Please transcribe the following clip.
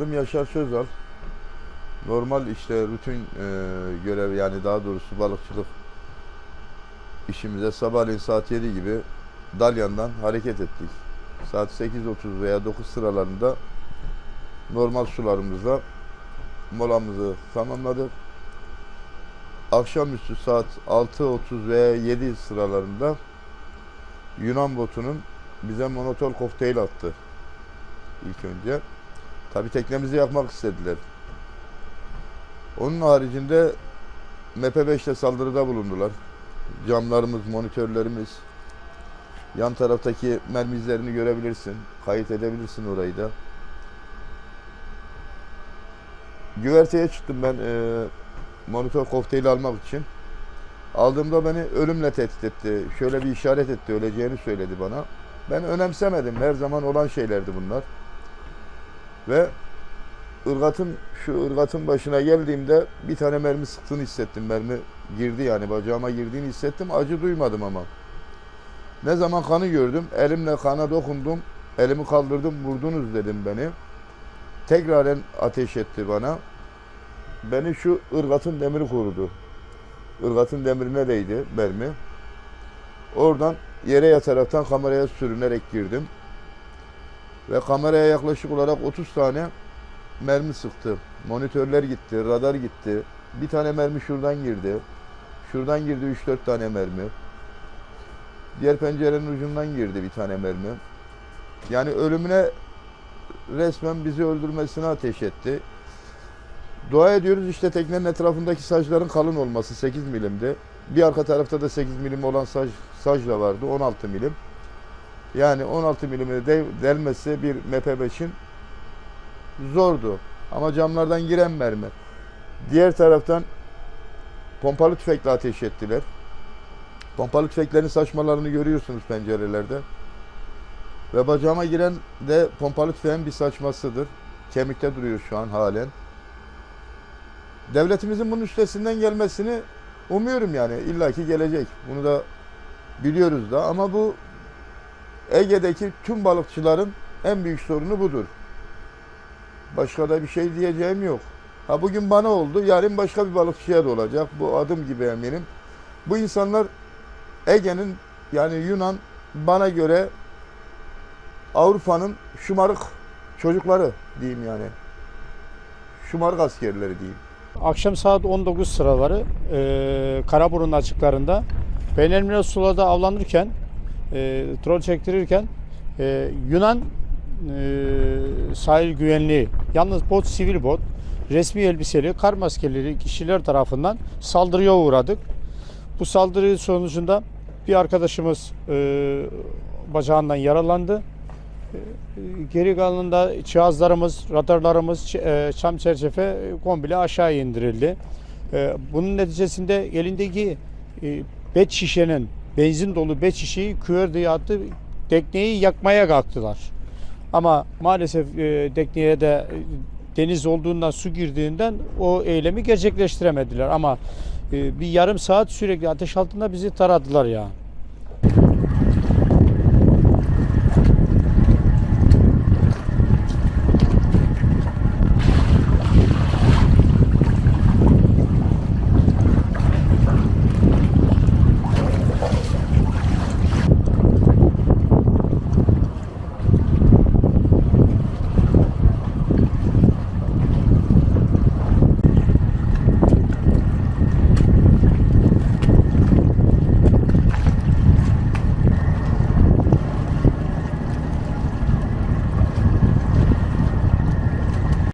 adım Yaşar Sözal. Normal işte rutin e, görev yani daha doğrusu balıkçılık işimize sabahleyin saat 7 gibi Dalyan'dan hareket ettik. Saat 8.30 veya 9 sıralarında normal sularımızda molamızı tamamladık. Akşamüstü saat 6.30 veya 7 sıralarında Yunan botunun bize monotol kokteyl attı ilk önce. Tabi teknemizi yakmak istediler. Onun haricinde MP5'te saldırıda bulundular. Camlarımız, monitörlerimiz, yan taraftaki mermi izlerini görebilirsin. Kayıt edebilirsin orayı da. Güverteye çıktım ben e, monitör kokteyli almak için. Aldığımda beni ölümle tehdit etti. Şöyle bir işaret etti, öleceğini söyledi bana. Ben önemsemedim. Her zaman olan şeylerdi bunlar. Ve ırgatın şu ırgatın başına geldiğimde bir tane mermi sıktığını hissettim. Mermi girdi yani bacağıma girdiğini hissettim. Acı duymadım ama. Ne zaman kanı gördüm, elimle kana dokundum. Elimi kaldırdım, vurdunuz dedim beni. Tekraren ateş etti bana. Beni şu ırgatın demiri korudu. Irgatın demirine değdi mermi. Oradan yere yataraktan kameraya sürünerek girdim. Ve kameraya yaklaşık olarak 30 tane mermi sıktı. Monitörler gitti, radar gitti. Bir tane mermi şuradan girdi. Şuradan girdi 3-4 tane mermi. Diğer pencerenin ucundan girdi bir tane mermi. Yani ölümüne resmen bizi öldürmesine ateş etti. Dua ediyoruz işte teknenin etrafındaki sacların kalın olması 8 milimdi. Bir arka tarafta da 8 milim olan sac, sac da vardı 16 milim. Yani 16 milime de, delmesi bir MP5'in zordu. Ama camlardan giren mermi. Diğer taraftan pompalı tüfekle ateş ettiler. Pompalı tüfeklerin saçmalarını görüyorsunuz pencerelerde. Ve bacağıma giren de pompalı tüfeğin bir saçmasıdır. Kemikte duruyor şu an halen. Devletimizin bunun üstesinden gelmesini umuyorum yani. İlla ki gelecek. Bunu da biliyoruz da ama bu Ege'deki tüm balıkçıların en büyük sorunu budur. Başka da bir şey diyeceğim yok. Ha bugün bana oldu, yarın başka bir balıkçıya da olacak. Bu adım gibi eminim. Bu insanlar Ege'nin yani Yunan bana göre Avrupa'nın şımarık çocukları diyeyim yani. Şımarık askerleri diyeyim. Akşam saat 19 sıraları e, Karaburun açıklarında Beynelmiral sulada avlanırken, e, troll çektirirken e, Yunan e, sahil güvenliği, yalnız bot sivil bot, resmi elbiseli, kar maskeli kişiler tarafından saldırıya uğradık. Bu saldırı sonucunda bir arkadaşımız e, bacağından yaralandı. Geri kalanında cihazlarımız, radarlarımız, e, çam çerçeve e, komple aşağı indirildi. E, Bunun neticesinde elindeki e, bet şişenin, benzin dolu bet şişeyi küverdeye attı, tekneyi yakmaya kalktılar. Ama maalesef e, tekneye de e, deniz olduğundan, su girdiğinden o eylemi gerçekleştiremediler. Ama e, bir yarım saat sürekli ateş altında bizi taradılar ya.